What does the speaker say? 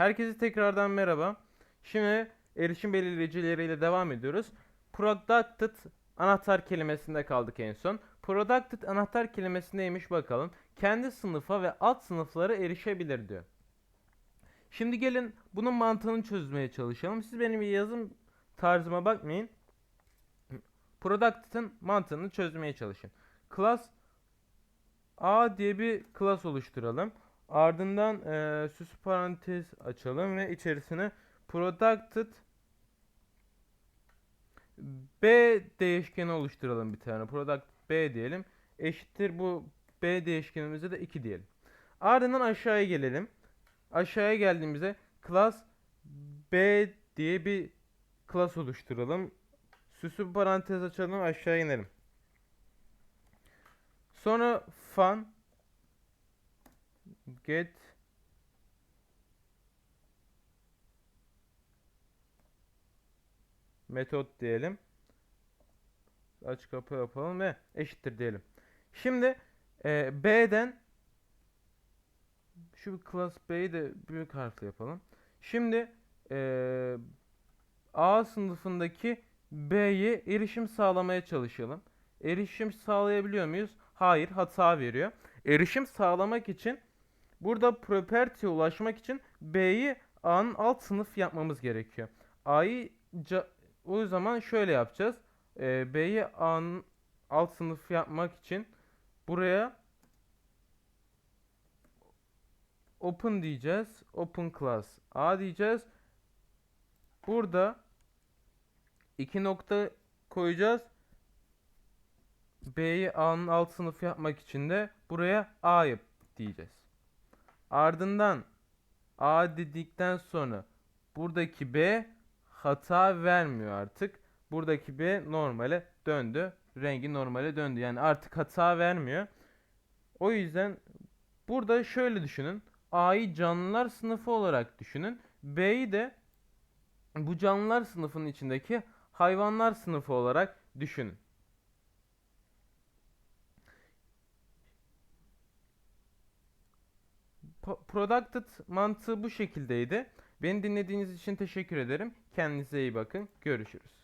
Herkese tekrardan merhaba. Şimdi erişim belirleyicileriyle devam ediyoruz. Producted anahtar kelimesinde kaldık en son. Producted anahtar kelimesi neymiş bakalım. Kendi sınıfa ve alt sınıflara erişebilir diyor. Şimdi gelin bunun mantığını çözmeye çalışalım. Siz benim yazım tarzıma bakmayın. Producted'ın mantığını çözmeye çalışın. Class A diye bir class oluşturalım. Ardından eee süs parantez açalım ve içerisine producted B değişkeni oluşturalım bir tane. Product B diyelim. Eşittir bu B değişkenimize de 2 diyelim. Ardından aşağıya gelelim. Aşağıya geldiğimizde class B diye bir class oluşturalım. Süslü parantez açalım aşağı inelim. Sonra fun get metot diyelim. Aç kapı yapalım ve eşittir diyelim. Şimdi e, B'den şu class B'yi de büyük harfle yapalım. Şimdi e, A sınıfındaki B'ye erişim sağlamaya çalışalım. Erişim sağlayabiliyor muyuz? Hayır, hata veriyor. Erişim sağlamak için burada property'ye ulaşmak için B'yi A'nın alt sınıf yapmamız gerekiyor. A'yı o zaman şöyle yapacağız. Ee, B'yi A'nın alt sınıf yapmak için buraya open diyeceğiz. Open class A diyeceğiz. Burada iki nokta koyacağız. B'yi A'nın alt sınıf yapmak için de buraya A diyeceğiz. Ardından A dedikten sonra buradaki B hata vermiyor artık. Buradaki B normale döndü. Rengi normale döndü. Yani artık hata vermiyor. O yüzden burada şöyle düşünün. A'yı canlılar sınıfı olarak düşünün. B'yi de bu canlılar sınıfının içindeki hayvanlar sınıfı olarak düşünün. Producted mantığı bu şekildeydi. Beni dinlediğiniz için teşekkür ederim. Kendinize iyi bakın. Görüşürüz.